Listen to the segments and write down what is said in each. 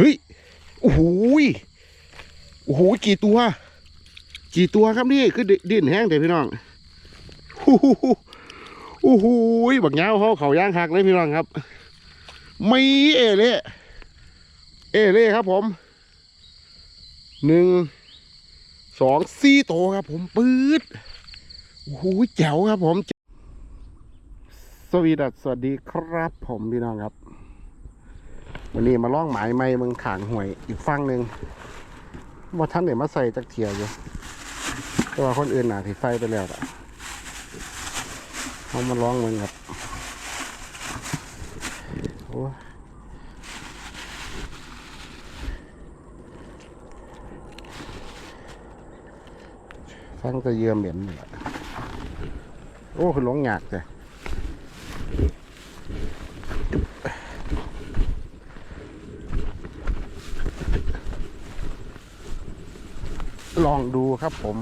เฮ้ยโอ้โหโอ้โหกี่ตัว กี่ตัวครับนี่คือดินแห้งเดี๋ยวพี่น้องโอ้โหโอ้โหบักเงาเขาเขาย่างหักเลยพี่น้องครับ ไม่เอเล่เอเล่ครับผมหนึ่งสองสี่โตวครับผมปื๊ดโอ้โหแจ๋วครับผมสวีดัสสวัสดีครับผมพี่น้องครับ วันนี้มาล่องหมายไม้เมืองขางห่วยอีกฟังหนึ่งว่าท่านไหนมาใส่จักเทียอยู่แต่ว่าคนอื่นหนาที่ใส่ไปแล้วอะเอามาล่องมึงครับโอ้ฟังจะเยื่อเหม็นนี่แหละโอ้คือหลงหยากจ้ะ ลองดูครับผม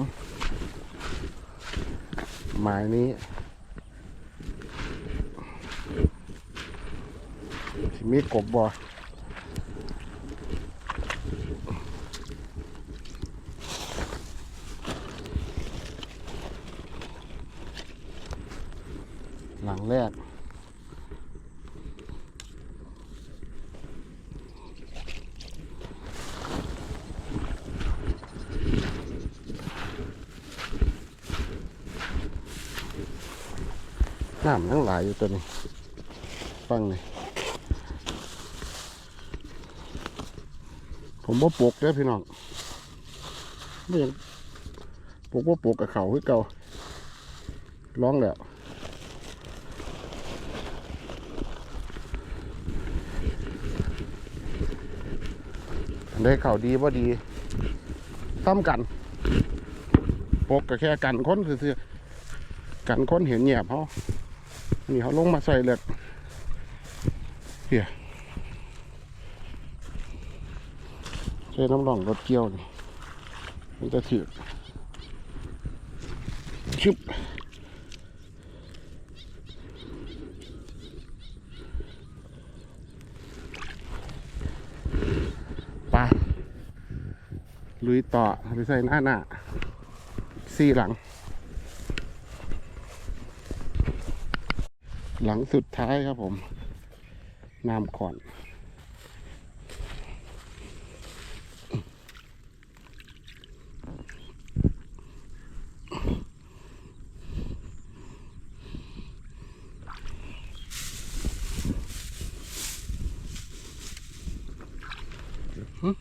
หมายนี้ที่มีกบบ่ลังแรก น้ำทั้งหลายอยู่ตัวนี้ฟังเลยผมว่าปลูกเด้พี่น้องไม่ยังปลูกว่าปลูกกับเขาคือเก่าร้องแล้วได้เข่าดีว่าดีซ้ำกันปลูกก็แค่กันค้นซื่อกันค้นเห็นเงียบเขา นี่เขาลงมาใส่เล็กเฮียใช้น้ำร่องรถเกี่ยวนี่มันจะถือชึบปลุยต่อไปใส่หน้าหน้าสี่หลัง หลังสุดท้ายครับผมน้ำก่อน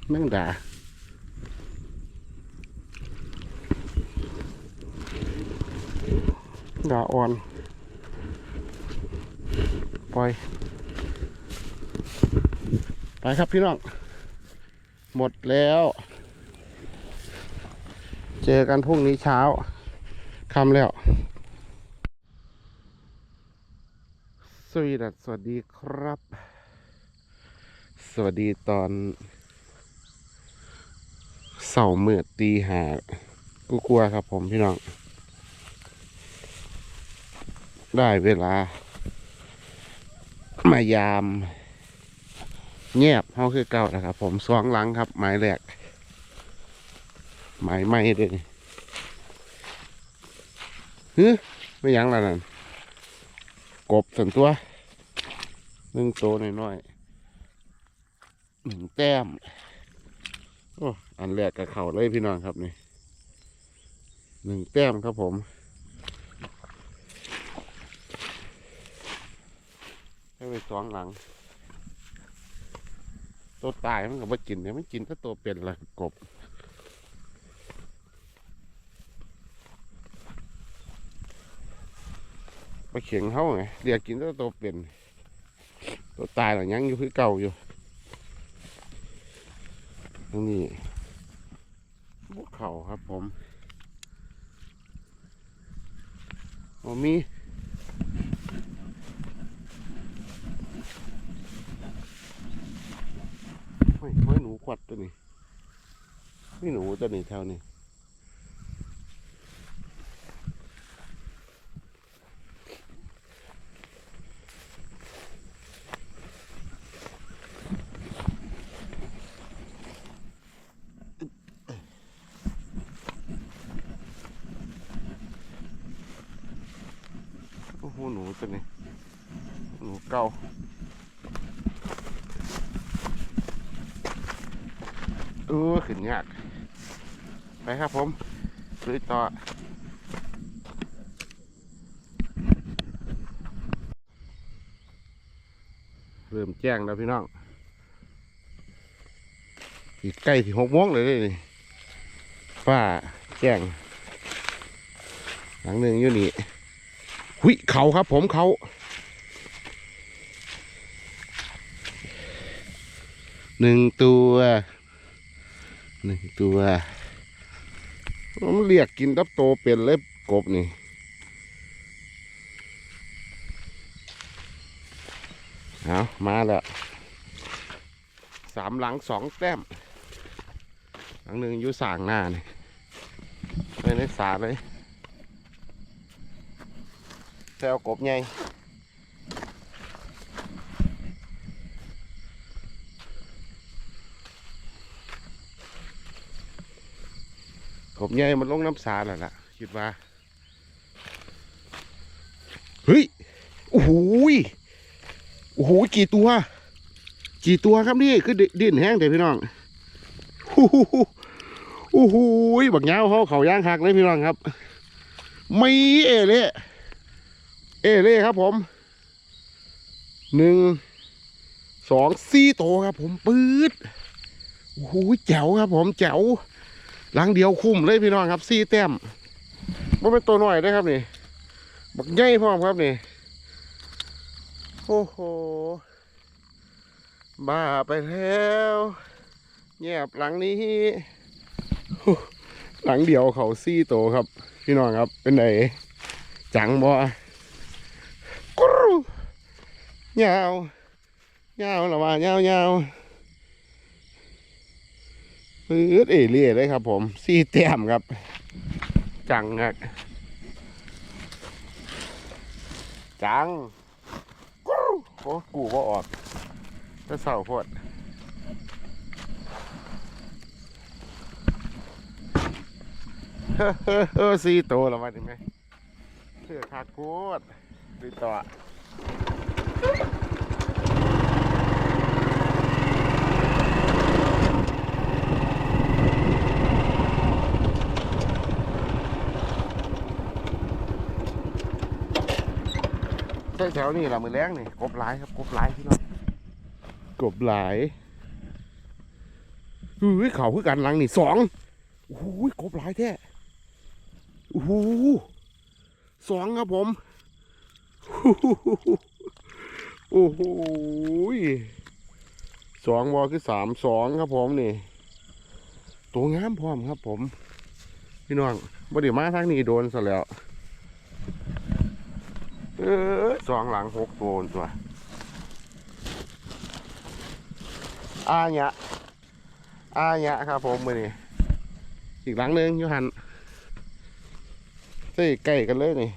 แม่งด่าด่าอ่อน ปล่อย ไปครับพี่น้อง หมดแล้ว เจอกันพรุ่งนี้เช้าค่ำแล้ว สวัสดีสวัสดีครับ สวัสดีตอนเสาร์มืดตีหากูกลัวครับผมพี่น้อง ได้เวลา มายาม เงียบเฮาคือเก่านะครับ ผมสองหลังครับหมายแรกหมายไม่เด้วยฮึไม่ยังละนั่นกบส่วนตัวหนึ่งโตวน้อยๆหนึ่งแต้มโอ้อันแรกกับเข่าเลยพี่น้องครับนี่หนึ่งแต้มครับผม ให้ไปสองหลัง ตัวตายมันก็บ่กินเนี่ยมันกินถ้าตัวเป็นละกบไปเขียงเขาไงเรียกกินถ้าตัวเป็น ตัวตายหรอยังอยู่คือเก่าอยู่ตรงนี้พวกเขาครับผมโอ้มี ไม่ยห้หนูขวัดตัวนี้นี่หนูตัวนี้แถวนี้โอ้โหหนูตัวนี้หนูเก่า ออขึ้นยาก ไปครับผมลุยต่อเริ่มแจ้งแล้วพี่น้องอีกใกล้ที่หกโมงเลยนี่ฟ้าแจ้ง หลังหนึ่งอยู่นี่หุยเขาครับผมเขาหนึ่งตัว หนึ่งตัวมันเรียกกินตับโตเป็นเล็บกบนี่เอามาแล้วสามหลังสองแต้ม หลังหนึ่งอยู่สางหน้านี่ไม่ได้สาเลยแซวกบไง กบไงมันลงน้ำสาแล้วล่ะคิดว่าเฮ้ยโอ้โหโอ้โหกี่ตัว กี่ตัวครับนี่คือดินแห้งเด็พี่น้องโอ้โหโอ้โหบักเงาเขาเขาย่างหักเลยพี่น้องครับ ไม่เอเล่เอเล่ครับผมหนึ่งสองสี่ตัวครับผมปื๊ดโอ้โหแจ๋วครับผมแจ๋ว หลังเดียวคุ้มเลยพี่น้องครับสี่แต้มมันเป็นตัวหน่อยได้ครับนี่ บักใหญ่พร้อมครับนี่ โอ้โห บ้าไปแล้วเงียบหลังนี้ หลังเดียวเขาซี่โตครับ พี่น้องครับ เป็นไงจังบ่กรูยาวยาวหรอว่ายาวยาว ปื๊ดเอเลี่ยเลยครับ ผมซี่แต้มครับ จังครับจังโอ้กูว่าออกจะเศร้าโพดเฮ้อเฮ้อเฮ้อสี่ตัวแล้ววันนี้ไหมเสือขาดโคตรดูต่อ แถวนี้เรามือแรงนี่กบหลายครับกบหลายพี่น้องกบหลายเฮ้ยเขาคือกันหลังนี่สองโอ้โหกบหลายแท้โอ้โหสองครับผมโอ้โหสองวอคือสามสองครับผมนี่ ตัวงามพร้อมครับผม พี่น้องบ่ได้มาทางนี้โดนซะแล้ว สองหลังหกตัวตัวอาเนี้ยอาเนี้ยครับผมมือนี่อีกหลังหนึ่งยูหันใส่ใกล้กันเลยนี่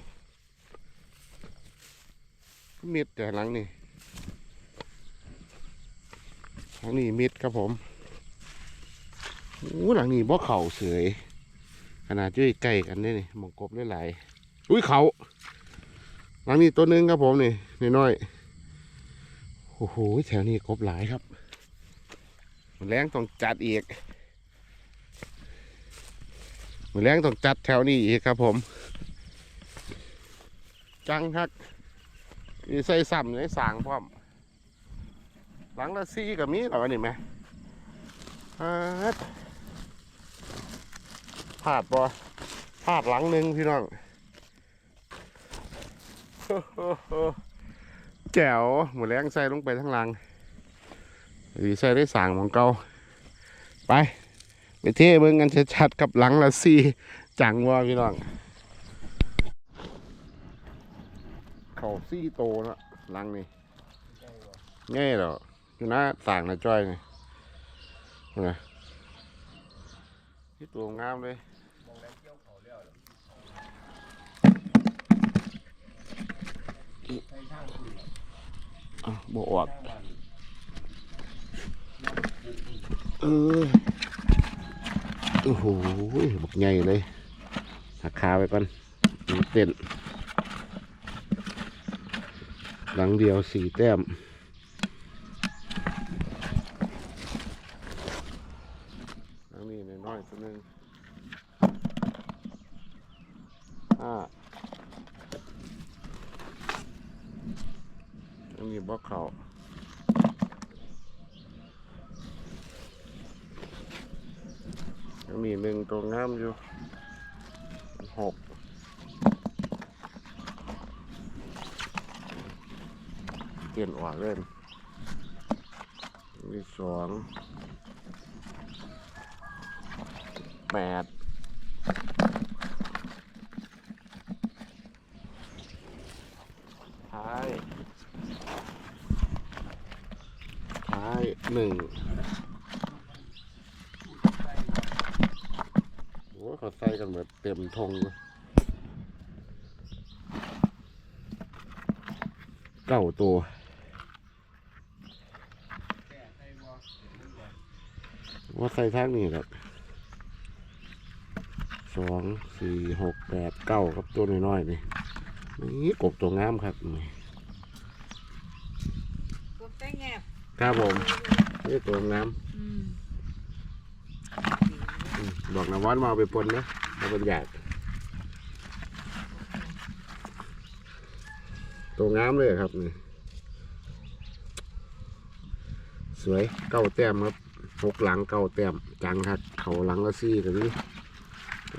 มิดแต่หลังนี่หลังนี้มิดครับผมโอ้หลังนี้บ่เข่าเสยขนาดอยู่ใกล้กันนี่นี่มองกบหลายๆอุ้ยเขา หลังนี้ตัวหนึงครับผมนี่น้อยโอ้โหแถวนี้กบหลายครับมันแรงต้องจัดอีกมันแรงต้องจัดแถวนี้อีกครับผม จังครับมีใส่ซ้ำในสางพร้อม หลังละซี่กับมีหรอนี่ไหมพาดพลาดบ่พลาดหลังหนึ่งพี่น้อง แจ๋วหมูแรงใส่ลงไปทั้งลังหรือใส่ได้สางของเก่าไปไปเทเบิ่งกันชัดๆกับหลังละซีจังว่าพี่น้องเขาซี่โตแล้วหลังนี่ง่ายหรออยู่หน้าต่างนะจ้อยนี่นะที่ตัวงามเลย อะบออกเออโอ้โหบกใหญ่เลยหักคาไปก่อนเต้นหลังเดียวสี่แต้ม หลังนี้น้อยๆตัวหนึงห้าอันนี้บล็อกเขายัง มีหนึ่งตัวงามอยู่หกเปลี่ยนออกเล่นมีสองแปดท้ายท้ายหนึ่งโอ้ยเขา ใส่กันเหมือนเต็มธงเลยเก้าตัวว่าใส่ทางนี้ครับสองสี่หกแปดเก้าครับตัวน้อยๆนี่นี่กบตัวงามครับนี่กบแต่แงบครับผมนี่ตัวงาม อืมอืมบอกนะวันมาเอาไปปนนะเอาเป็นอยากตัวงามเลยครับนี่สวยเก้าแต้มครับหกหลังเก้าแต้มจังครับเขาหลังละซี่กันนี่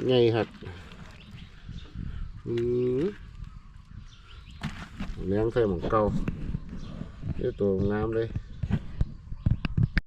ไงครับอืมเลี้ยงใส่หมองเก่านี่ตัวงามเลย